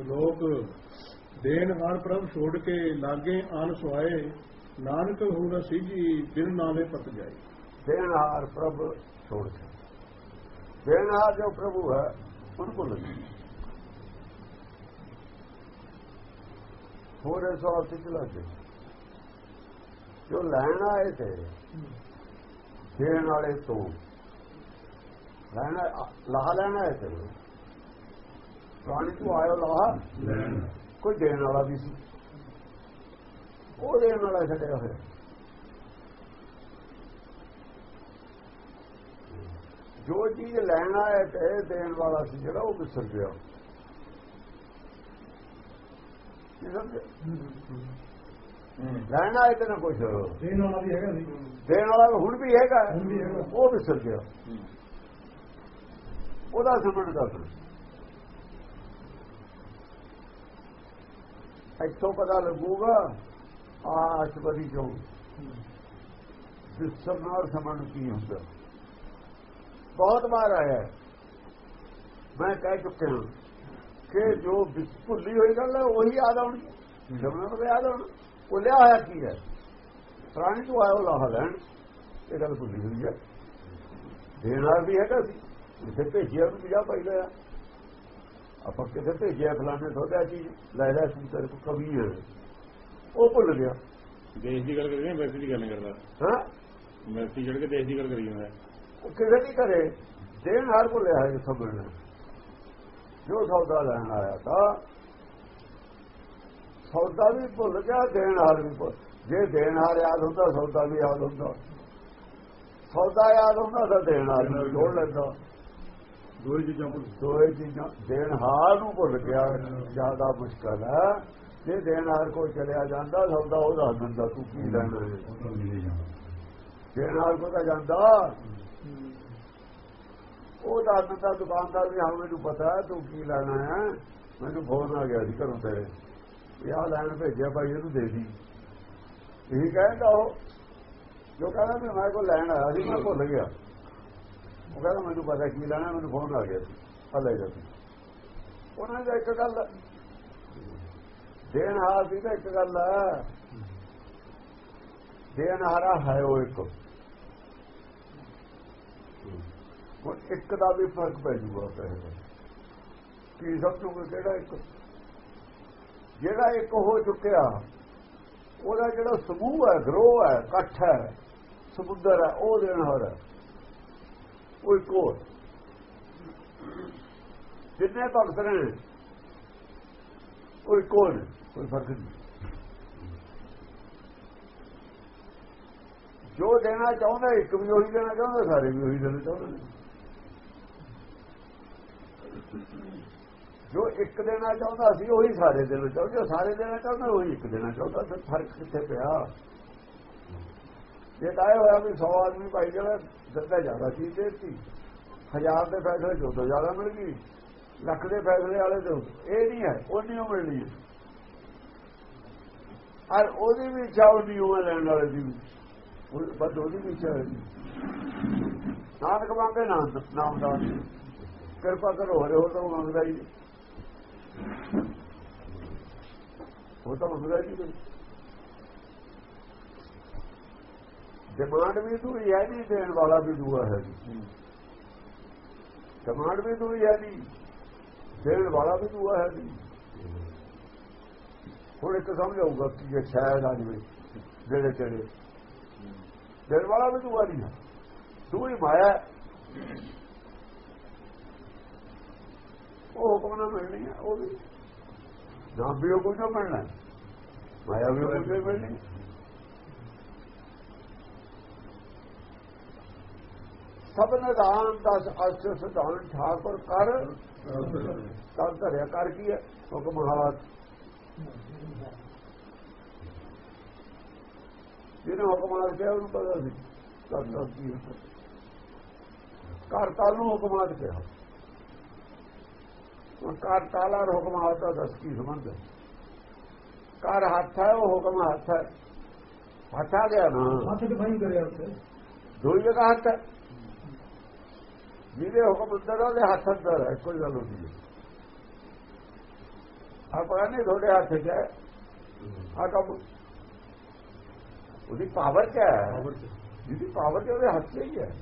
ਸ਼ਲੋਕ ਦੇਨ ਹਾਰ ਪ੍ਰਭ ਛੋੜ ਕੇ ਲਾਗੇ ਆਨ ਸੁਆਏ, ਨਾਨਕ ਹੋ ਸੀ ਜੀ ਬਿਨ ਨਾਮੇ ਪਤ ਜਾਏ। ਦੇਣਹਾਰ ਪ੍ਰਭ ਛੋੜ ਕੇ। ਦੇਣਹਾਰ ਜੋ ਪ੍ਰਭੂ ਹੈ ਉਹਨੂੰ ਭੁੱਲ ਗਏ ਹੋਰੇ ਸਵਾਲ ਤੇ ਚਲਾ ਗਏ ਜੋ? ਲੈਣ ਆਏ ਤੇ, ਦੇਣ ਵਾਲੇ ਤੋਂ। ਲੈਣਾ ਲਾਹ ਲੈਣਾ ਹੈ ਤੇ। ਪ੍ਰਾਣੀ ਤੋਂ ਆਇਓ ਲਾਹ। ਕੋਈ ਦੇਣ ਵਾਲਾ ਵੀ ਸੀ। ਉਹ ਦੇਣ ਵਾਲਾ ਛੱਡਿਆ ਹੋਇਆ। ਜੋ ਚੀਜ਼ ਲੈਣਾ ਹੈ ਤੇ ਦੇਣ ਵਾਲਾ ਸੀ ਜਿਹੜਾ ਉਹ ਵਿਸਰ ਗਿਆ? ਲੈਣਾ ਹੈ ਤੇ ਨਾ ਕੁਛ। ਦੇਨ ਵਾਲਾ ਵੀ ਹੈਗਾ ਦੇਣ ਵਾਲਾ ਹੁਣ ਵੀ ਹੈਗਾ। ਹੁਣ ਵੀ ਹੈਗਾ। ਉਹ ਵਿਸਰ ਗਿਆ। ਉਹਦਾ ਸਮਝ ਦੱਸ। ਇੱਥੋਂ ਪਤਾ ਲੱਗੂਗਾ ਆ ਚੋਂ। ਵਿਸਰ ਨਾਲ ਸਮਝ ਕੀ ਹੁੰਦਾ? ਬਹੁਤ ਵਾਰ ਆਇਆ ਮੈਂ ਕਹਿ ਚੁੱਕਿਆ ਕਿ ਜੋ ਭੁੱਲੀ ਹੋਈ ਗੱਲ ਹੈ, ਉਹੀ ਯਾਦ ਆਉਣੀ ਜਮਨਾ ਨੂੰ ਯਾਦ ਆਉਣਾ। ਉਹ ਲਿਆ ਹੋਇਆ ਕੀ ਹੈ? ਪ੍ਰਾਣੀ ਤੋਂ ਆਇਆ ਉਹ ਲਾਹ ਲੈਣ। ਇਹ ਗੱਲ ਭੁੱਲੀ ਹੋਈ ਹੈ। ਦੇਣਾ ਵੀ ਹੈਗਾ ਸੀ। ਜਿੱਥੇ ਭੇਜਿਆ ਉਹਨੂੰ ਜਾ ਪਾਈ ਲਿਆ। ਆਪਾਂ ਕਿਤੇ ਭੇਜਿਆ ਫਲਾਣੇ ਥੋੜਾ ਚੀਜ਼ ਲੈ ਲੈ ਸੀ ਤੇਰੇ ਕੋਲ ਕਵੀ ਹੈ। ਉਹ ਭੁੱਲ ਗਿਆ। ਦੇਸ਼ ਦੀ ਗੱਲ ਕਰੀ ਜਾਂ ਵੈਸੇ ਦੀ ਗੱਲ ਨਹੀਂ ਕਰਦਾ। ਹਾਂ? ਵੈਸੇ ਜੜ ਕੇ ਦੇਸ਼ ਦੀ ਗੱਲ ਕਰੀ ਜਾਂਦਾ ਉਹ ਕਿਸੇ ਨਹੀਂ ਕਰੇ? ਦੇਣ ਹਾਰ ਭੁੱਲਿਆ ਹੈ ਸਮਝਣਾ ਜੋ ਸੌਦਾ ਲੈਣ ਆਇਆ ਤਾਂ ਸੌਦਾ ਵੀ ਭੁੱਲ ਗਿਆ ਦੇਣ ਹਾਰ ਵੀ ਭੁੱਲ ਜੇ ਦੇਣ ਹਾਰ ਯਾਦ ਹੁੰਦਾ ਸੌਦਾ ਵੀ ਯਾਦ ਹੁੰਦਾ। ਸੌਦਾ ਯਾਦ ਹੁੰਦਾ ਤਾਂ ਦੇਣ ਹਾਰ ਵੀ ਜੋੜ ਲੈਂਦਾ। ਦੋ ਹੀ ਚੀਜ਼ਾਂ ਭੁੱਲ ਦੋਏ ਚੀਜ਼ਾਂ ਦੇਣ ਹਾਰ ਨੂੰ ਭੁੱਲ ਗਿਆ ਜ਼ਿਆਦਾ ਮੁਸ਼ਕਲ ਹੈ। ਜੇ ਦੇਣ ਹਾਰ ਕੋਈ ਚਲਿਆ ਜਾਂਦਾ ਸੌਦਾ ਉਹ ਦੱਸ ਦਿੰਦਾ ਤੂੰ ਕੀ ਲੈਣਾ ਦੇਣ ਹਾਰ ਕੋ ਤਾਂ ਜਾਂਦਾ। ਉਹ ਦੱਸ ਦਿੰਦਾ ਦੁਕਾਨਦਾਰ ਵੀ ਹਾਂ ਮੈਨੂੰ ਪਤਾ ਤੂੰ ਕੀ ਲੈਣਾ ਹੈ। ਮੈਨੂੰ ਫੋਨ ਆ ਗਿਆ ਸੀ ਘਰੋਂ ਤੇਰੇ। ਆਹ ਲੈਣ ਭੇਜਿਆ ਭਾਈ ਇਹਨੂੰ ਦੇ ਦੀ। ਇਹ ਕਹਿੰਦਾ ਉਹ। ਜੋ ਕਹਿੰਦਾ ਮੈਂ ਕੋ ਲੈਣ ਆਇਆ ਸੀ ਮੈਂ ਭੁੱਲ ਗਿਆ। ਉਹ ਕਹਿੰਦਾ ਮੈਨੂੰ ਪਤਾ ਕੀ ਲੈਣਾ, ਮੈਨੂੰ ਫੋਨ ਆ ਗਿਆ ਸੀ ਆ ਲੈ ਜਾ ਉਹਨਾਂ ਦਾ ਇੱਕ ਗੱਲ ਦੇਣ ਹਾਰ ਦੀ ਤਾਂ ਇੱਕ ਗੱਲ ਹੈ ਦੇਣ ਹਾਰਾ ਹੈ ਉਹ ਇੱਕ। ਹੁਣ ਇੱਕ ਦਾ ਵੀ ਫ਼ਰਕ ਪੈ ਜੂਗਾ ਪਹਿਲੇ ਕੀ ਤੋਂ ਕਿਹੜਾ ਇੱਕ? ਜਿਹੜਾ ਇੱਕ ਹੋ ਚੁੱਕਿਆ, ਉਹਦਾ ਜਿਹੜਾ ਸਮੂਹ ਹੈ, ਗਰੋਹ ਹੈ, ਇਕੱਠ ਹੈ, ਸਮੁੰਦਰ ਹੈ, ਉਹ ਦੇਣ ਹਾਰ ਹੈ। ਉਹ ਇੱਕ ਹੋਰ। ਜਿੰਨੇ ਭਗਤ ਨੇ ਉਹ ਇੱਕ ਨੇ, ਕੋਈ ਫ਼ਰਕ ਨਹੀਂ। ਜੋ ਦੇਣਾ ਚਾਹੁੰਦਾ ਇੱਕ ਵੀ ਉਹੀ ਦੇਣਾ ਚਾਹੁੰਦਾ ਸਾਰੇ ਵੀ ਉਹੀ ਦੇਣਾ ਚਾਹੁੰਦੇ ਨੇ। ਜੋ ਇੱਕ ਦੇਣਾ ਚਾਹੁੰਦਾ ਸੀ ਉਹੀ ਸਾਰੇ ਦੇਣਾ ਚਾਹੁੰਦੇ ਜੋ ਸਾਰੇ ਦੇਣਾ ਚਾਹੁੰਦਾ ਉਹੀ ਇੱਕ ਦੇਣਾ ਚਾਹੁੰਦਾ ਫਿਰ ਫ਼ਰਕ ਕਿੱਥੇ ਪਿਆ? ਜੇ ਤਾਂ ਇਹ ਹੋਇਆ ਵੀ 100 ਆਦਮੀ ਭਾਈ ਜਿਹੜਾ ਦਿੱਤਾ ਜ਼ਿਆਦਾ ਸੀ ਤੇ ਸੀ ਹਜ਼ਾਰ ਦੇ ਫੈਸਲੇ ਜੋ ਤੋਂ ਜ਼ਿਆਦਾ ਮਿਲ ਗਈ। ਲੱਖ ਦੇ ਫੈਸਲੇ ਵਾਲੇ ਤੋਂ। ਇਹ ਨਹੀਂ ਹੈ ਉਹ ਨਹੀਂ ਮਿਲਣੀ ਹੈ। ਔਰ ਉਹਦੀ ਵੀ ਇੱਛਾ ਉਹ ਨਹੀਂ ਉਹ ਲੈਣ ਵਾਲੇ ਦੀ ਵੀ। ਬਸ ਉਹਦੀ ਵੀ ਇੱਛਾ ਹੈ ਨਾਨਕ ਮੰਗੇ ਨਾਮ ਨਾਮਦਾਨ ਕਿਰਪਾ ਕਰੋ, ਹਰੇ ਹੋ ਤਾਂ ਉਹ ਮੰਗਦਾ ਹੀ ਉਹ ਤਾਂ ਮੰਗਦਾ ਹੀ ਨਹੀਂ ਡਿਮਾਂਡ ਵੀ ਤੂੰ ਹੈ ਨਹੀਂ ਦੇਣ ਵਾਲਾ ਵੀ ਦੂਆ ਹੈ ਜੀ। ਡਿਮਾਂਡ ਵੀ ਤੂੰ ਹੈ ਨਹੀਂ ਦੇਣ ਵਾਲਾ ਵੀ ਦੂਆ ਹੈ ਜੀ। ਹੁਣ ਇੱਕ ਸਮਝ ਆਊਗਾ ਕਿ ਇਹ ਸ਼ਾਇਦ ਆ ਜਵੇ ਜਿਹੜੇ ਤੇਰੇ ਦੇਣ ਵਾਲਾ ਵੀ ਦੂਆ ਨਹੀਂ ਹੈ। ਤੂੰ ਹੀ ਮਾਇਆ। ਉਹ ਹੁਕਮ ਨਾਲ ਮਿਲਣੀ ਹੈ? ਉਹ ਵੀ। ਨਾ ਵੀ ਉਹ ਕੁਝ ਮਿਲਣਾ। ਮਾਇਆ ਵੀ ਉਹ ਕੁਝ ਨਹੀਂ ਮਿਲਣੀ ਸਭ ਨਿਦਾਨ ਦਸ ਅਸ ਸਿਧਾਨ ਠਾਕੁਰ ਕਰ। ਤਾਂ ਧਰਿਆ ਕਰ ਕੀ ਹੈ? ਹੁਕਮ ਹਾਤ ਜਿਹਨੇ ਹੁਕਮ ਹਾਤ ਕਿਹਾ ਉਹਨੂੰ ਪਤਾ ਸੀ। ਕਰਤਾ ਕੀ ਹੁੰਦਾ ਕਰਤਾ ਨੂੰ ਹੁਕਮ ਹਾਤ ਕਿਹਾ। ਉਹ ਕਰਤਾ ਨਾਲ ਹੁਕਮ ਹਾਤ ਦਾ ਦੱਸ ਕੀ ਸੰਬੰਧ ਹੈ? ਕਰ ਹੱਥ ਹੈ ਉਹ ਹੁਕਮ ਹੱਥ ਹੈ। ਹੱਥ ਆ ਗਿਆ ਨਾ। ਹੱਥ ਦਿਖਾਈ ਕਰਿਆ ਉੱਥੇ? ਦੋਈ ਜਗ੍ਹਾ ਹੱਥ ਹੈ। ਜਿਹਦੇ ਹੁਕਮ ਅੰਦਰ ਉਹਦੇ ਹੱਥ ਅੰਦਰ ਹੈ ਕੋਈ ਗੱਲ ਨਹੀਂ। ਹੈ। ਆਪਣਾ ਨਹੀਂ ਤੁਹਾਡੇ ਹੱਥ 'ਚ ਹੈ ਆ ਕੰਮ। ਉਹਦੀ ਪਾਵਰ ਕਿਆ ਹੈ। ਜਿਹਦੀ ਪਾਵਰ ਤੇ ਉਹਦੇ ਹੱਥ 'ਚ ਹੀ ਹੈ।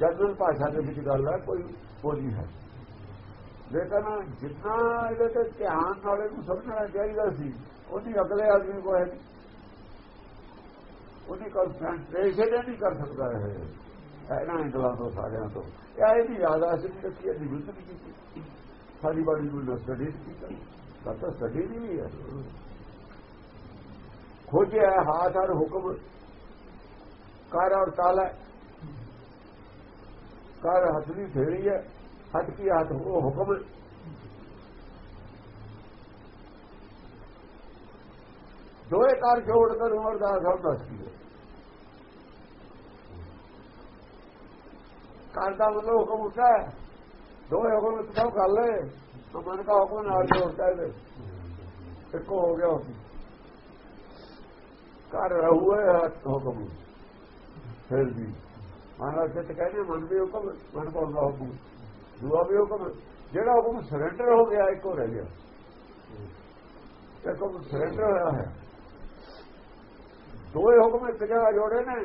ਜਨਰਲ ਭਾਸ਼ਾ ਦੇ ਵਿੱਚ ਗੱਲ ਹੈ ਕੋਈ ਬੋਲੀ ਹੈ। ਲੇਕਿਨ ਜਿੰਨਾ ਇਹਦੇ ਤੇ ਧਿਆਨ ਨਾਲ ਇਹਨੂੰ ਸਮਝਣਾ ਚਾਹੀਦਾ ਸੀ ਉਹਦੀ ਅਗਲੇ ਆਦਮੀ ਕੋ ਹੈ। ਉਹਦੀ ਕਨਸੈਂਟਰੇਸ਼ਨ ਨਹੀਂ ਕਰ ਸਕਦਾ ਹੈ ਇਹਨਾਂ ਇੰਗਲਾਂ ਤੋਂ, ਸਾਰਿਆਂ ਤੋਂ। ਇਹ ਇਹਦੀ ਯਾਦਾਸ਼ਤ ਨਹੀਂ ਰੱਖੀ ਇਹਦੀ ਬੁੱਧ ਨਹੀਂ ਕੀਤੀ। ਸਾਡੀ ਬਾੜੀ ਨੂੰ ਸਟੱਡੀ ਕੀਤੀ। ਤਾਂ ਸਟੱਡੀ ਨਹੀਂ ਵੀ ਹੈ ਖੋਜਿਆ, ਹਾਥ ਔਰ ਹੁਕਮ, ਕਾਰ ਔਰ ਤਾਲਾ ਕਾਰ ਹੱਥ ਦੀ ਫੇਰੀ ਹੈ, ਹੱਥ ਕੀ ਹੱਥ, ਉਹ ਹੁਕਮ ਹੈ। ਦੋਏ ਕਾਰ ਜੋੜ ਕਰ ਉਮਰ ਦਾ ਸਭ ਦੱਸ ਕੀ ਹੈ ਦਾ ਮਤਲਬ ਹੁਕਮ ਹੁੰਦਾ ਹੈ। ਦੋਏ ਹੁਕਮ ਸਭ ਕਰ ਲੈ ਤਾਂ ਮਨ ਦਾ ਹੁਕਮ ਨਾਲ ਜੋੜਦਾ ਹੈ ਇੱਕੋ ਹੋ ਗਿਆ ਹੁਕਮ। ਕਰ ਰਹੂਏ, ਹੱਥ ਹੁਕਮ। ਫਿਰ ਵੀ। ਮਹਾਰਾਜ ਤੇ ਕਹਿੰਦੇ, ਮਨ ਵੀ ਹੁਕਮ, ਮਨ ਕੋਲ ਹੁਕਮ? ਦੂਆ ਵੀ ਹੁਕਮ। ਜਿਹੜਾ ਹੁਕਮ ਸਰੈਂਡਰ ਹੋ ਗਿਆ, ਇੱਕੋ ਰਹਿ ਗਿਆ। ਇੱਕ ਹੁਕਮ ਸਰੈਂਡਰ ਹੋਇਆ ਹੈ। ਦੋਏ ਹੁਕਮ ਇੱਕ ਜਗ੍ਹਾ ਜੋੜੇ ਨੇ।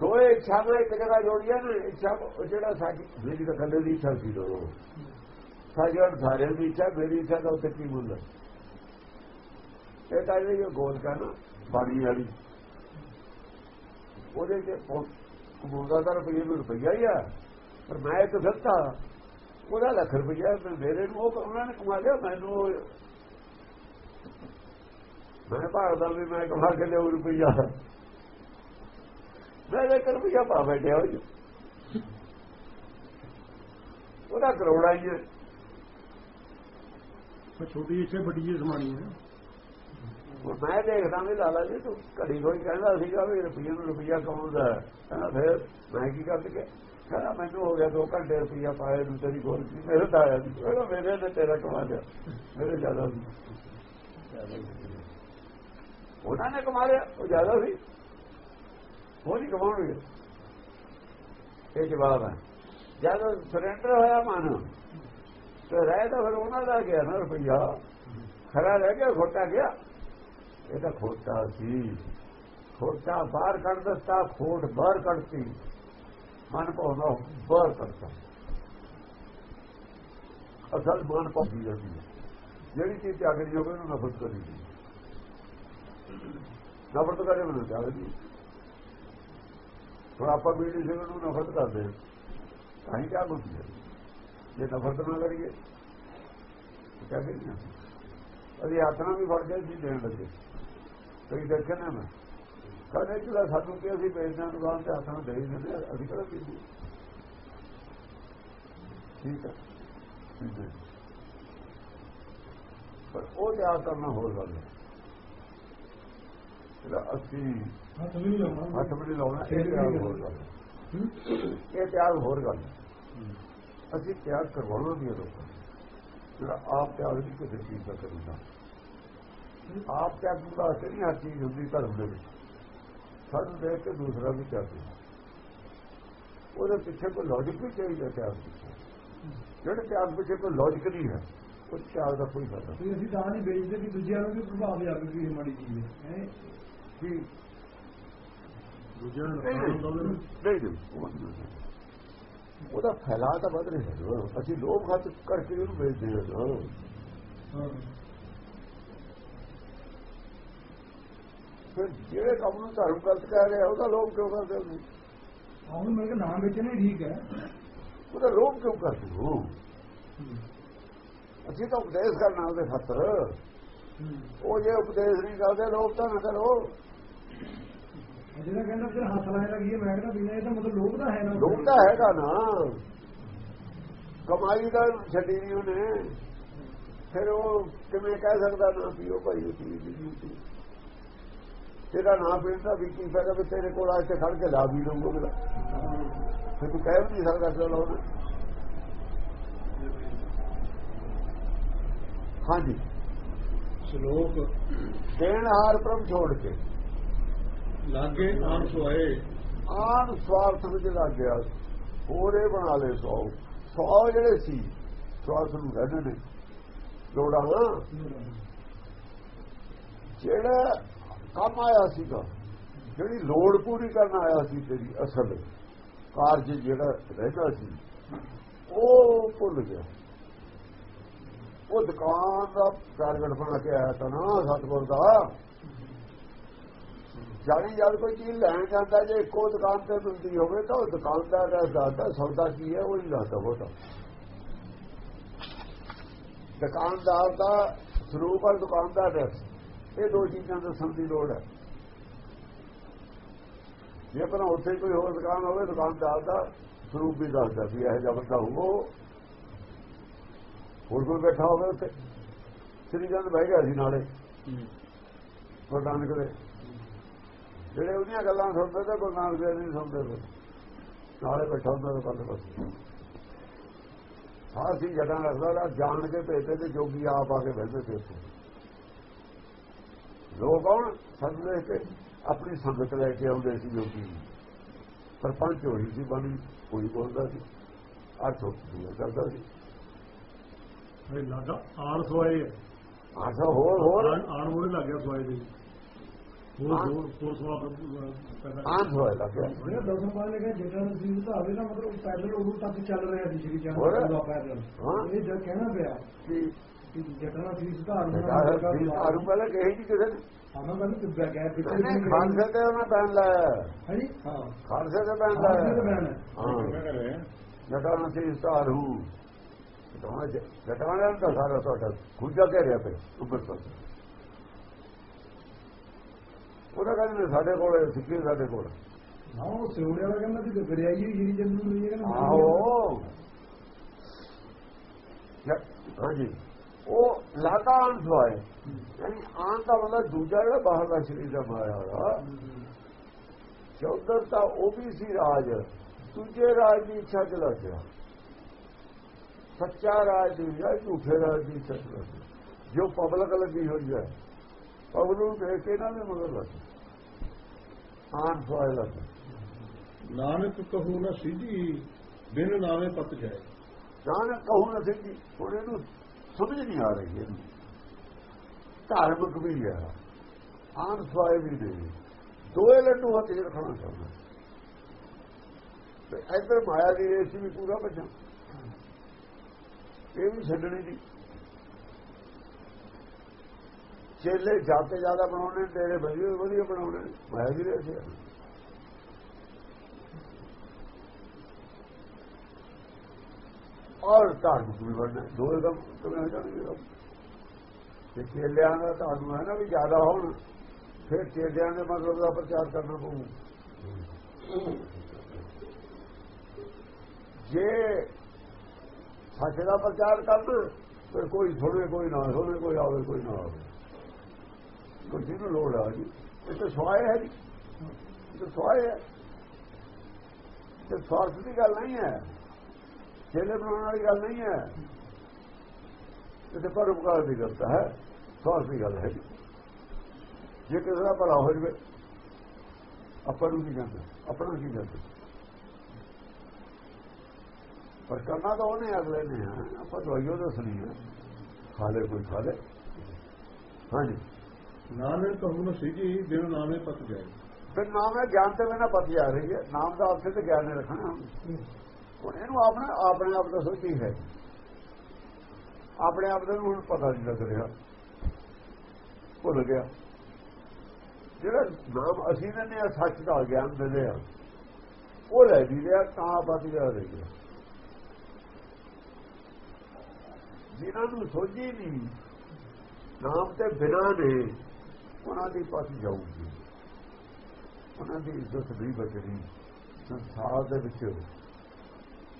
ਦੋਏ ਇੱਛਾ ਨੂੰ ਇੱਕ ਜਗ੍ਹਾ ਜੋੜੀਆਂ ਨੇ ਇੱਛਾ ਜਿਹੜਾ ਸਾਡੀ ਮੇਰੀ ਤਾਂ ਕੱਲੇ ਦੀ ਇੱਛਾ ਸੀ ਦੋ ਸਾਡੀ ਹੁਣ ਸਾਰਿਆਂ ਦੀ ਇੱਛਾ ਮੇਰੀ ਇੱਛਾ ਦਾ ਉੱਤੇ ਕੀ ਮੁੱਲ ਇਹ ਤਾਂ ਇਹ ਗੋਲ ਕਰਨਾ ਬਾਣੀ ਵਾਲੀ। ਉਹਦੇ ਤੇ ਕਬੂਲਦਾ ਦਾ ਰੁਪਈਏ ਨੂੰ ਰੁਪਈਆ ਹੀ ਆ। ਪਰ ਮੈਂ ਇੱਕ ਦਿੱਤਾ ਉਹਦਾ ਲੱਖ ਰੁਪਈਆ ਤੇ ਮੇਰੇ ਨੂੰ ਉਹ ਉਹਨਾਂ ਨੇ ਕਮਾ ਲਿਆ ਮੈਨੂੰ ਮੈਂ ਭਾਰਦਾ ਵੀ ਮੈਂ ਕਮਾ ਕੇ ਲਿਆ ਰੁਪਈਆ। ਮੈਂ ਇੱਕ ਰੁਪਈਆ ਪਾ ਬੈਠਿਆ 'ਚ। ਉਹਦਾ ਕਰੋੜਾ ਹੀ ਹੈ। ਛੋਟੀ ਇੱਛਾ ਵੱਡੀ ਜੀ ਸਮਾਣੀ ਹੈ। ਮੈਂ ਦੇਖਦਾ ਵੀ ਲਾਲਾ ਜੀ ਤੂੰ ਘੜੀ ਕੋਈ ਕਹਿੰਦਾ ਸੀਗਾ ਵੀ ਰੁਪਈਏ ਨੂੰ ਰੁਪਈਆ ਕਮਾਉਂਦਾ ਫਿਰ ਮੈਂ ਕੀ ਕਰ ਸਕਿਆ? ਕਹਿੰਦਾ, ਮੈਨੂੰ ਹੋ ਗਿਆ 2 ਘੰਟੇ ਰੁਪਈਆ ਪਾਏ ਨੂੰ ਤੇਰੀ ਗੋਲ ਸੀ ਮੇਰੇ ਤਾਂ ਆਇਆ ਨਹੀਂ ਕਹਿੰਦਾ, ਮੇਰੇ ਨੇ ਤੇਰਾ ਕਮਾ ਲਿਆ। ਮੇਰੇ ਜ਼ਿਆਦਾ ਸੀ। ਉਹਨਾਂ ਨੇ ਕਮਾ ਲਿਆ, ਉਹ ਜ਼ਿਆਦਾ ਸੀ। ਉਹ ਨਹੀਂ ਕਮਾਉਣਗੇ। ਇਹ ਜਵਾਬ ਹੈ। ਜਦ ਸਰੈਂਡਰ ਹੋਇਆ ਮਨ, ਤੇ ਰਹਿ ਤਾਂ ਫਿਰ ਉਹਨਾਂ ਦਾ ਗਿਆ ਨਾ ਰੁਪਈਆ। ਖਰਾ ਰਹਿ ਗਿਆ, ਖੋਟਾ ਗਿਆ। ਇਹ ਤਾਂ ਖੋਟਾ ਸੀ। ਖੋਟਾ ਬਾਹਰ ਕੱਢ ਦਿੱਤਾ, ਖੋਟ ਬਾਹਰ ਕੱਢਤੀ। ਮਨ ਪਾਉਂਦਾ ਬਾਹਰ ਕਰਦਾ। ਅਸਲ ਮਨ ਪਾਉਂਦੀ ਜਾਂਦੀ ਹੈ ਜਿਹੜੀ ਚੀਜ਼ ਤਿਆਗਣੀ ਹੋਵੇ, ਉਹਨੂੰ ਨਫ਼ਰਤ ਕਰੀ ਦੀ। ਨਫ਼ਰਤ ਕਰੇ ਉਹਨੂੰ ਤਿਆਗਦੀ ਹੁਣ ਆਪਾਂ ਬੀੜੀ ਸਿੰਘ ਨੂੰ ਨਫ਼ਰਤ ਕਰਦੇ ਹਾਂ ਤਾਂ ਹੀ ਕਿਆ ਹੁੰਦੀ ਹੈ ਜੇ ਨਫ਼ਰਤ ਨਾ ਕਰੀਏ ਕਿਆ ਕਰੀਏ? ਅਸੀਂ ਹੱਥ ਵੀ ਫੜ ਕੇ ਸੀ ਦੇਣ ਲੱਗੇ। ਕਈ ਦੇਖੇ ਨਾ ਮੈਂ? ਕਹਿੰਦੇ ਜਿਹੜਾ ਸਾਨੂੰ ਕਿ ਅਸੀਂ ਹਾਂ ਦੁਕਾਨ ਤੇ ਹੱਥ ਨਾਲ ਦੇ ਦਿੰਦੇ ਅਸੀਂ ਕਿਹੜਾ ਪੀਂਦੇ ਠੀਕ ਹੈ। ਪਰ ਉਹ ਤਿਆਗ ਕਰਨਾ ਹੋਰ ਗੱਲ ਹੈ। ਜਿਹੜਾ ਅਸੀਂ ਹੱਥ ਵੀ ਨਹੀਂ ਲਾਉਣਾ। ਹੱਥ ਵੀ ਲਾਉਣਾ ਇਹ ਤਿਆਗ ਹੋਰ ਗੱਲ? ਇਹ ਤਿਆਗ ਹੋਰ ਗੱਲ ਅਸੀਂ ਤਿਆਗ ਕਰਵਾਉਣਾ ਵੀ ਹੈ ਲੋਕਾਂ ਨੂੰ। ਜਿਹੜਾ ਆਪ ਤਿਆਗ ਨਹੀਂ ਕਿਸੇ ਚੀਜ਼ ਦਾ ਕਰੂਗਾ ਆਪ ਤਿਆਗ ਦਾ ਨਹੀਂ ਹਰ ਚੀਜ਼ ਹੁੰਦੀ ਧਰਮ ਦੇ ਵਿੱਚ। ਸਾਨੂੰ ਦੇਖ ਕੇ ਦੂਸਰਾ ਵੀ ਤਿਆਗੇਗਾ ਉਹਦੇ ਪਿੱਛੇ ਕੋਈ ਲੌਜੀਕ ਵੀ ਚਾਹੀਦਾ ਤਿਆਗ ਜਿਹੜੇ ਤਿਆਗ ਪਿੱਛੇ ਕੋਈ ਲੌਜੀਕ ਨਹੀਂ ਹੈ ਉਹ ਤਿਆਗ ਦਾ ਕੋਈ ਫਾਇਦਾ ਵੀ ਅਸੀਂ ਤਾਂ ਨਹੀਂ ਵੇਚਦੇ ਕਿ ਦੂਜਿਆਂ ਨੂੰ ਵੀ ਪ੍ਰਭਾਵ ਜਾਵੇ ਕਿ ਇਹ ਮਾੜੀ ਚੀਜ਼ ਹੈ। ਹੈਂ? ਨਹੀਂ ਦੂਜਿਆਂ ਨੂੰ ਨਹੀਂ। ਨਹੀਂ। ਨਹੀਂ, ਉਹ ਨਹੀਂ। ਉਹਦਾ ਫੈਲਾਅ ਤਾਂ ਵੱਧ ਰਿਹਾ ਹੈ। ਅਸੀਂ ਲੋਭ ਖਤ ਕਰਕੇ ਉਹਨੂੰ ਵੇਚਦੇ ਹਾਂ ਨਾ ਹਾਂ ਫਿਰ ਜਿਹੜੇ ਕੰਮ ਨੂੰ ਧਰਮ ਗਲਤ ਕਹਿ ਰਿਹਾ ਉਹਦਾ ਲੋਭ ਕਿਉਂ ਕਰਦੇ ਹੋ ਆਹ ਹੁਣ ਮੇਰੇ ਨਾਮ ਵੇਚਣੇ ਠੀਕ ਹੈ। ਉਹਦਾ ਲੋਭ ਕਿਉਂ ਕਰਦੇ ਹੋ? ਅਸੀਂ ਤਾਂ ਉਪਦੇਸ਼ ਕਰਨਾ ਉਹਦੇ ਖਾਤਰ। ਉਹ ਜੇ ਉਪਦੇਸ਼ ਨਹੀਂ ਕਰਦੇ ਲੋਭ ਤਾਂ ਨਾ ਕਰੋ। ਜਿਹੜਾ ਕਹਿੰਦਾ ਫਿਰ ਹੱਥ ਲਾਇਆ ਲੱਗੀ ਮੈਂ ਕਹਿੰਦਾ ਬਿਨਾਂ ਇਹ ਤਾਂ ਮਤਲਬ ਲੋਭ ਦਾ ਹੈ ਨਾ। ਲੋਭ ਤਾਂ ਹੈਗਾ ਨਾ। ਕਮਾਈ ਦਾ ਛੱਡੀ ਨਹੀਂ ਉਹਨੇ। ਫਿਰ ਉਹ ਕਿਵੇਂ ਕਹਿ ਸਕਦਾ ਨਾ ਪੀਓ ਭਾਈ ਉਹ ਚੀਜ਼ ਦੀ ਤੇਰਾ ਨਾਂ ਪੀਂਦਾ ਵੀ ਕੀ ਫਾਇਦਾ ਵੀ ਤੇਰੇ ਕੋਲ ਆ ਕੇ ਖੜ ਕੇ ਲਾ ਵੀ ਲਊਗਾ ਮੇਰਾ ਫਿਰ ਤੂੰ ਕਹਿ ਵੀ ਨਹੀਂ ਸਕਦਾ ਕਿ ਲਾਉਣਾ ਹਾਂਜੀ। ਸ਼ਲੋਕ। ਦੇਣ ਹਾਰ ਪ੍ਰਭ ਛੋੜ ਕੇ। ਲਾਗੇ ਆਨ ਸੁਆਏ। ਆਨ ਸਵਾਰਥ ਵਿੱਚ ਲੱਗ ਗਿਆ ਹੋਰੇ ਬਣਾ ਲਏ ਸੌ। ਸੌ ਜਿਹੜੇ ਸੀ ਸਵਾਰਥ ਨੂੰ ਕਹਿੰਦੇ ਨੇ ਲੋੜਾਂ। ਜਿਹੜਾ ਕੰਮ ਆਇਆ ਸੀਗਾ। ਜਿਹੜੀ ਲੋੜ ਪੂਰੀ ਕਰਨ ਆਇਆ ਸੀ ਤੇਰੀ ਅਸਲ ਕਾਰਜ ਜਿਹੜਾ ਰਹਿੰਦਾ ਸੀ, ਉਹ ਭੁੱਲ ਗਿਆ। ਉਹ ਦੁਕਾਨ ਦਾ ਟਾਰਗੇਟ ਬਣਾ ਕੇ ਆਇਆ ਤਾਂ ਨਾ ਸਤਗੁਰ ਦਾ। ਜਾਣੀ ਜਦ ਕੋਈ ਚੀਜ਼ ਲੈਣ ਜਾਂਦਾ, ਜੇ ਇੱਕੋ ਦੁਕਾਨ ਤੇ ਮਿਲਦੀ ਹੋਵੇ ਤਾਂ ਉਹ ਦੁਕਾਨਦਾਰ ਦਾ ਦੱਸਦਾ ਸੌਦਾ ਕੀ ਹੈ, ਉਹ ਹੀ ਦੱਸਦਾ ਉਹ ਤਾਂ ਦੁਕਾਨਦਾਰ ਦਾ ਸਰੂਪ ਹੈ ਦੁਕਾਨਦਾਰ ਦਾ। ਇਹ ਦੋ ਚੀਜ਼ਾਂ ਦੱਸਣ ਦੀ ਲੋੜ ਹੈ। ਜੇ ਪਰ ਉੱਥੇ ਕੋਈ ਹੋਰ ਦੁਕਾਨ ਹੋਵੇ ਦੁਕਾਨਦਾਰ ਦਾ ਸਰੂਪ ਵੀ ਦੱਸਦਾ ਵੀ ਇਹ ਜਿਹਾ ਬੰਦਾ ਹੋਊ ਹੋਰ ਕੋਈ ਬੈਠਾ ਹੋਵੇ ਉੱਥੇ। ਸ੍ਰੀ ਜਨ ਬਹਿ ਗਿਆ ਸੀ ਨਾਲੇ। ਗੁਰੂ ਨਾਨਕ ਦੇ। ਜਿਹੜੇ ਉਹਦੀਆਂ ਗੱਲਾਂ ਸੁਣਦੇ ਤੇ ਗੁਰੂ ਨਾਨਕ ਦੇਵ ਨਹੀਂ ਸੁਣਦੇ ਤੇ। ਨਾਲੇ ਬੈਠਾ ਹੁੰਦਾ ਤੇ ਕੱਲ ਬਸ। ਸਾਰੀ ਜਗ੍ਹਾ ਰੱਖਦਾ ਦਾ ਜਾਣ ਕੇ ਭੇਜਦੇ ਤੇ ਜੋਗੀ ਆਪ ਆ ਕੇ ਬਹਿੰਦੇ ਸੀ ਉੱਥੇ। ਲੋਕ ਆਉਣ ਸੰਦੇ ਕੇ ਆਪਣੀ ਸੰਗਤ ਲੈ ਕੇ ਆਉਂਦੇ ਸੀ ਜੋਗੀ। ਸਰਪੰਚ ਹੋਈ ਸੀ ਬਣੀ ਕੋਈ ਬੋਲਦਾ ਸੀ। ਅਰਥ ਹੁੰਦਾ ਕਰਦਾ ਸੀ। ਇਹ ਲਾਗਾ ਆਣ ਸਵਾਏ ਹੈ। ਆਸਾ ਹੋਰ ਹੋਰ। ਆਣ ਆਣ ਮੋੜੇ ਲੱਗ ਗਿਆ ਸਵਾਏ ਦੇ। ਹੋਰ ਆਣ- ਹੋਰ ਹੋਰ ਸਵਾ ਪੈਦਾ ਆਂਧ ਹੋਇਆ ਲੱਗਿਆ ਉਹਨੇ ਦਸਮ ਨੇ ਕਿਹਾ ਜਿਹੜਾ ਨਸੀਬ ਤਾਂ ਹੋਵੇ ਨਾ ਮਤਲਬ ਪੈਦਲ ਉਦੋਂ ਤੱਕ ਚੱਲ ਰਿਹਾ ਸੀ ਚੰਦ ਹੋਰ? ਦਾ ਪੈਦਲ। ਹਾਂ। ਇਹ ਜਦ ਕਹਿਣਾ ਪਿਆ ਕਿ? ਕਿ ਜਟਣਾ ਸੀ ਸੁਧਾਰ ਪਹਿਲੇ ਕਹੀ ਕਿਸੇ ਨੇ। ਗੱਲ ਪਿੱਛੇ ਖਾਲਸੇ ਤੇ ਉਹਨਾਂ ਲਾਇਆ। ਹਾਂਜੀ ਹਾਂ। ਖਾਲਸੇ ਤੇ ਤੇ ਲਾਇਆ। ਹੈ। ਰਹੇ? ਆ ਜਟਾਣਾ ਸੀ ਸਤਾਰੂ ਜਟਾਣਾ ਦਾ ਸਾਰਾ ਤੁਹਾਡਾ ਖੁੱਜਾ ਘੇਰਿਆ ਪਿਆ ਉੱਪਰ ਤੋਂ। ਉਹਦਾ ਕਹਿੰਦੇ ਨੇ ਸਾਡੇ ਕੋਲ ਸਿੱਖੀ ਸਾਡੇ ਕੋਲ ਹਾਂ। ਉਹ ਸਿਉੜੇ ਵਾਲਾ ਕਹਿੰਦਾ ਸੀ ਗਰਿਆਈ ਹੀ ਸ਼੍ਰੀ ਚੰਦ ਨੂੰ ਲਈ ਕਹਿੰਦਾ ਆਹੋ। ਜ- ਹਾਂਜੀ। ਉਹ ਲਾਤਾ ਹੋਏ ਯਾਨੀ ਆਂ ਦਾ ਮਤਲਬ ਦੂਜਾ ਜਿਹੜਾ ਬਾਹਰ ਦਾ ਸਰੀਰ ਦਾ ਮਾਇਆ ਹੋਇਆ ਚੌਧਰ ਤਾਂ ਉਹ ਵੀ ਸੀ ਰਾਜ ਦੂਜੇ ਰਾਜ ਦੀ ਇੱਛਾ ਚ ਲੱਗ ਗਿਆ। ਸੱਚਾ ਰਾਜ ਦੀ ਜਾਂ ਝੂਠੇ ਰਾਜ ਦੀ ਇੱਛਾ ਚ ਲੱਗ ਗਿਆ। ਜੋ ਪਬਲਿਕ ਲੱਗੀ ਹੋਈ ਹੈ ਪਬਲਿਕ ਨੂੰ ਦੇਖ ਕੇ ਇਹਨਾਂ ਦੇ ਮਗਰ ਲੱਗ ਗਿਆ। ਆਂ ਸੋਏ ਲੱਗ ਨਾਨਕ ਕਹੂ ਨਾ ਸਿੱਧੀ ਬਿਨ ਨਾਵੇਂ ਪਤ ਜਾਏ। ਨਾਨਕ ਕਹੂ ਨਾ ਜੀ ਹੁਣ ਇਹਨੂੰ ਸਮਝ ਨਹੀਂ ਆ ਰਹੀ ਇਹਨੂੰ ਧਾਰਮਿਕ ਵੀ ਹੈ। ਆਮ ਸਵਾਏ ਵੀ ਨੇ। ਦੋਏ ਲੱਡੂ ਹੱਥ 'ਚ ਰੱਖਣਾ ਚਾਹੁੰਦਾ। ਤੇ ਇੱਧਰ ਮਾਇਆ ਦੀ ਰੇਸ ਵੀ ਪੂਰਾ ਭੱਜਾਂ ਇਹ ਵੀ ਛੱਡਣੀ ਨਹੀਂ। ਚੇਲੇ ਜਾਤੇ ਜ਼ਿਆਦਾ ਬਣਾਉਣੇ ਤੇਰੇ ਵਧੀਆ ਵਧੀਆ ਬਣਾਉਣੇ ਮਾਇਆ ਦੀ ਰੇਸ ਹੈ ਔਰ ਧਾਰਮਿਕ ਵੀ ਬਣਨਾ ਦੋਏ ਕੰਮ ਕਿਵੇਂ ਹੋ ਜਾਣਗੇ ਤੇ। ਚੇਲਿਆਂ ਦਾ ਤੁਹਾਨੂੰ ਹੈ ਨਾ ਵੀ ਜ਼ਿਆਦਾ ਹੋਣ, ਫਿਰ ਚੇਲਿਆਂ ਦੇ ਮਤਲਬ ਦਾ ਪ੍ਰਚਾਰ ਕਰਨਾ ਪਊ। ਜੇ ਸੱਚ ਦਾ ਪ੍ਰਚਾਰ ਕਰਨ, ਫਿਰ ਕੋਈ ਸੁਣੇ, ਕੋਈ ਨਾ ਸੁਣੇ, ਕੋਈ ਆਵੇ, ਕੋਈ ਨਾ ਆਵੇ। ਕੋਈ ਨੂੰ ਲੋੜ ਆ ਜੀ। ਇਹ ਤਾਂ ਸਵਾਏ ਹੈ ਜੀ। ਇਹ ਤਾਂ ਸਵਾਏ ਹੈ। ਤੇ ਸਵਾਰਥ ਦੀ ਗੱਲ ਨਹੀਂ ਹੈ। ਚੇਲੇ ਬਣਾਉਣ ਵਾਲੀ ਗੱਲ ਨਹੀਂ ਹੈ। ਇਹ ਤੇ ਪਰਉਪਕਾਰ ਦੀ ਗੱਲ ਹੈ ਸਵਾਰਥ ਦੀ ਗੱਲ ਹੈ। ਜੀ ਜੇ ਕਿਸੇ ਦਾ ਭਲਾ ਹੋ ਜਵੇ ਆਪਾਂ ਨੂੰ ਕੀ ਕਹਿੰਦੇ? ਆਪਣਾ ਕੀ ਕਹਿੰਦੇ? ਪਰ ਕਰਨਾ ਤਾਂ ਉਹਨੇ ਅਗਲੇ ਨੇ। ਆਪਾਂ ਦਵਾਈਓ ਦੱਸਣੀ ਹੈ ਖਾ ਲੈ ਕੋਈ ਖਾ ਲੈ। ਹਾਂਜੀ। ਨਾਨਕ ਕਹੂ ਨਾ ਸਿੱਧੀ ਬਿਨ ਨਾਵੇਂ ਪਤ ਜਾਏ ਫਿਰ ਨਾਮ ਹੈ ਗਿਆਨ ਤੇ ਬਿਨਾ ਪਤੀ ਆ ਰਹੀ ਹੈ। ਨਾਮ ਦਾ ਅਰਥ ਤੇ ਗਿਆਨ ਨੇ ਰੱਖਣਾ। ਹੁਣ ਇਹਨੂੰ ਆਪਣਾ ਆਪਣੇ ਆਪ ਦਾ ਸੋਚੀ ਹੈ। ਆਪਣੇ ਆਪ ਦਾ ਨੂੰ ਹੁਣ ਪਤਾ ਨਹੀਂ ਲੱਗ ਰਿਹਾ। ਭੁੱਲ ਗਿਆ। ਜਿਹੜਾ ਨਾਮ ਅਸੀਂ ਨੇ ਆ ਸੱਚ ਦਾ ਗਿਆਨ ਦਿੰਦੇ ਆ ਉਹ ਲੈ ਵੀ ਰਿਹਾ, ਤਾਂ ਪਤੀ ਜਾ ਰਹੀ ਹੈ ਜਿਨ੍ਹਾਂ ਨੂੰ ਸੋਝੀ ਨਹੀਂ, ਨਾਮ ਤੇ ਬਿਨਾਂ ਨੇ, ਉਹਨਾਂ ਦੀ ਪਤ ਜਾਊਗੀ। ਉਹਨਾਂ ਦੀ ਇੱਜ਼ਤ ਵੀ ਬਚਣੀ। ਸੰਸਾਰ ਦੇ ਵਿੱਚ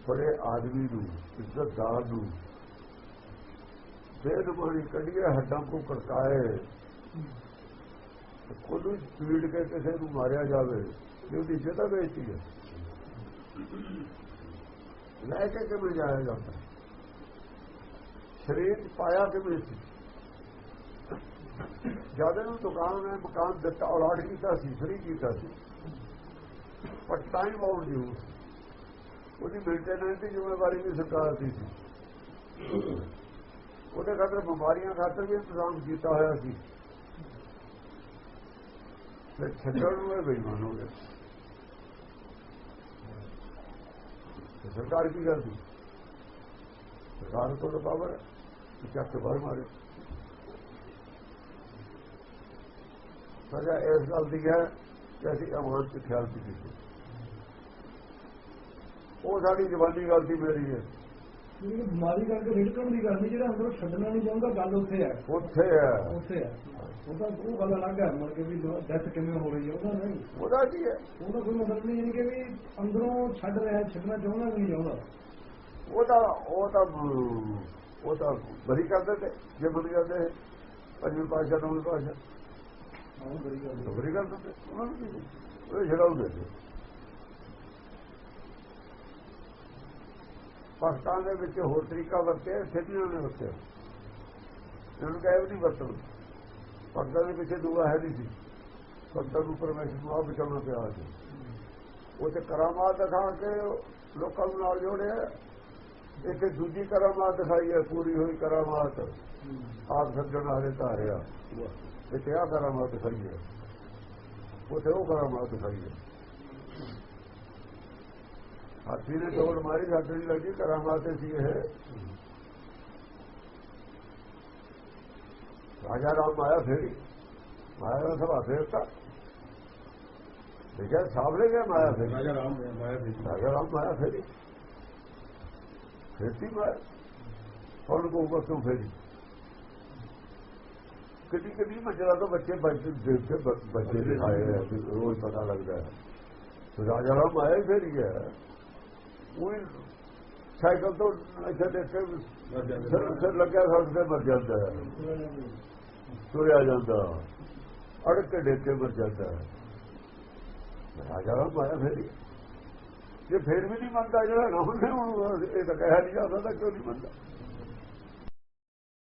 ਬੜੇ ਆਦਮੀ ਨੂੰ ਇੱਜ਼ਤਦਾਰ ਨੂੰ। ਬੇਦ ਮਾਰੀ ਕੱਢੀਏ ਹੱਡਾਂ ਕੋ ਕੜਕਾਏ ਕੋਲੋਂ ਸਪੀਡ ਕੇ ਕਿਸੇ ਨੂੰ ਮਾਰਿਆ ਜਾਵੇ ਜੇ ਉਹਦੀ ਇੱਜ਼ਤ ਵੇਚੀ ਹੈ ਲੈ ਕੇ ਕਿਵੇਂ ਜਾਇਆ ਜਾਂਦਾ? ਸਰੀਰ 'ਚ ਪਾਇਆ ਕਿਵੇਂ ਸੀ? ਜਦੋਂ ਇਹਨੂੰ ਦੁਕਾਨ ਨੇ ਮਕਾਨ ਦਿੱਤਾ, ਔਲਾਦ ਕੀਤਾ ਸੀ, ਫਰੀ ਕੀਤਾ ਸੀ। ਪਰ ਟਾਈਮ ਆਊਟ ਯੂ ਉਹਦੀ ਮੇਨਟੇਨੈਂਸ ਦੀ ਜ਼ਿੰਮੇਵਾਰੀ ਵੀ ਸਰਕਾਰ ਦੀ ਸੀ। ਉਹਦੇ ਖਾਤਰ ਬਿਮਾਰੀਆਂ ਖਾਤਰ ਵੀ ਇੰਤਜ਼ਾਮ ਕੀਤਾ ਹੋਇਆ ਸੀ। ਤੇ ਛੱਡਣ ਨੂੰ ਇਹ ਬੇਈਮਾਨ ਹੋ ਗਿਆ। ਸਰਕਾਰ ਕੀ ਕਰਦੀ? ਸਰਕਾਰ ਕੋਲ ਪਾਵਰ ਹੈ ਚੱਕ ਕੇ ਬਾਹਰ ਮਾਰੇ। ਸਜ਼ਾ ਇਸ ਗੱਲ ਦੀ ਹੈ ਕਿ ਅਸੀਂ ਅਮਾਨਤ ਤੇ ਖਿਆਲ ਨਹੀਂ ਕੀਤੀ। ਉਹ ਸਾਡੀ ਜਵਾਨੀ ਗਲਤੀ ਮੇਰੀ ਹੈ ਜਿਹੜੀ ਬਿਮਾਰੀ ਕਰਕੇ ਰਿੜਕਣ ਦੀ ਗੱਲ ਨਹੀਂ ਜਿਹੜਾ ਅੰਦਰੋਂ ਛੱਡਣਾ ਨਹੀਂ ਚਾਹੁੰਦਾ ਗੱਲ ਉੱਥੇ ਹੈ। ਉੱਥੇ ਹੈ। ਉੱਥੇ ਹੈ। ਉਹਦਾ ਉਹ ਗੱਲ ਅਲੱਗ ਹੈ ਮਤਲਬ ਕਿ ਵੀ ਡੈਥ ਕਿਵੇਂ ਹੋ ਰਹੀ ਹੈ ਉਹਦਾ ਨਹੀਂ। ਉਹਦਾ ਕੀ ਹੈ? ਉਹਦਾ ਕੋਈ ਮਤਲਬ ਨਹੀਂ ਯਾਨੀ ਕਿ ਵੀ ਅੰਦਰੋਂ ਛੱਡ ਰਿਹਾ ਛੱਡਣਾ ਚਾਹੁੰਦਾ ਨਹੀਂ ਚਾਹੁੰਦਾ। ਉਹਦਾ ਉਹ ਤਾਂ ਉਹ ਤਾਂ ਬਰੀ ਕਰਦੇ ਤੇ ਜੇ ਬਰੀ ਕਰਦੇ ਪੰਜਵੇਂ ਪਾਸ਼ਾ ਨੌਵੇਂ ਪਾਸ਼ਾ ਹਾਂ ਉਹ ਬੜੀ ਗੱਲ ਹੈ। ਬਰੀ ਕਰਦੇ ਤੇ ਉਹਨਾਂ ਨੂੰ ਕੀ ਉਹ ਛਡਾਉਂਦੇ ਭਗਤਾਂ ਦੇ ਵਿੱਚ ਹੋਰ ਤਰੀਕਾ ਵਰਤਿਆ, ਸਿੱਧੀਆਂ ਨੇ ਵਰਤਿਆ। ਇਹਨੂੰ ਕਹੇ ਵੀ ਨਹੀਂ ਵਰਤਣ। ਭਗਤਾਂ ਦੇ ਪਿੱਛੇ ਦੂਆ ਹੈ ਨਹੀਂ ਸੀ। ਸੰਤਾਂ ਨੂੰ ਪਰਮੇਸ਼ਰ ਨੂੰ ਆ ਬਚਾਉਣਾ ਪਿਆ ਸੀ। ਉਹ ਤੇ ਕਰਾਮਾਤ ਦਿਖਾ ਕੇ ਲੋਕਾਂ ਨੂੰ ਨਾਲ ਜੋੜਿਆ। ਇੱਥੇ ਦੂਜੀ ਕਰਾਮਾਤ ਦਿਖਾਈ ਹੈ, ਪੂਰੀ ਹੋਈ ਕਰਾਮਾਤ। ਆਪ ਸੱਜਣ ਹਾਰੇ ਧਾਰਿਆ। ਇੱਥੇ ਆ ਕਰਾਮਾਤ ਦਿਖਾਈ ਹੈ। ਉੱਥੇ ਉਹ ਕਰਾਮਾਤ ਦਿਖਾਈ ਹੈ। ਹਾਥੀ ਨੇ ਦੌੜ ਮਾਰੀ ਸਾਡੇ ਲੱਗੀ ਕਰਾਮਾਤ ਸੀ ਇਹ। ਰਾਜਾ ਰਾਮ ਆਇਆ ਫੇਰੀ। ਮਾਇਆ ਦਾ ਸਭਾ ਫੇਰਤਾ ਦੇਖਿਆ ਸਾਹਮਣੇ ਗਿਆ ਮਾਇਆ ਫੇਰੀ। ਰਾਜਾ ਰਾਮ ਮਾਇਆ ਦੇ ਰਾਜਾ ਰਾਮ ਮਾਇਆ ਫੇਰੀ। ਫੇਰਤੀ ਮਾਇਆ। ਹੁਣ ਕੋ ਬਸੋਂ ਫੇਰੀ। ਕਦੀ ਕਦੀ ਮਜਰਾ ਤੋਂ ਬੱਚੇ ਬੱਚੇ ਦੇਖ ਕੇ ਬ- ਬੱਚੇ ਦੇ ਕਿ ਰੋਜ਼ ਪਤਾ ਲੱਗਦਾ ਹੈ। ਤੇ ਰਾਜਾ ਰਾਮ ਮਾਇਆ ਹੀ ਫੇਰੀ ਹੈ। ਕੋਈ ਸਾਈਕਲ ਤੋਂ ਇੱਥੇ ਦੇਖ ਕੇ ਸਿਰ ਸਿਰ ਲੱਗਿਆ ਸੜਕ ਤੇ ਮਰ ਜਾਂਦਾ ਹੈ। ਤੁਰਿਆ ਜਾਂਦਾ। ਅੜ ਕੇ ਡੇਕ ਕੇ ਮਰ ਜਾਂਦਾ ਹੈ। ਰਾਜਾ ਮਾਇਆ ਫੇਰੀ। ਜੇ ਫੇਰ ਵੀ ਨਹੀਂ ਮੰਨਦਾ ਜਿਹੜਾ ਰਾਮ ਨੇ ਇਹ ਤਾਂ ਕਹਿਆ ਨਹੀਂ ਜਾ ਸਕਦਾ ਕਿਉਂ ਨਹੀਂ ਮੰਨਦਾ?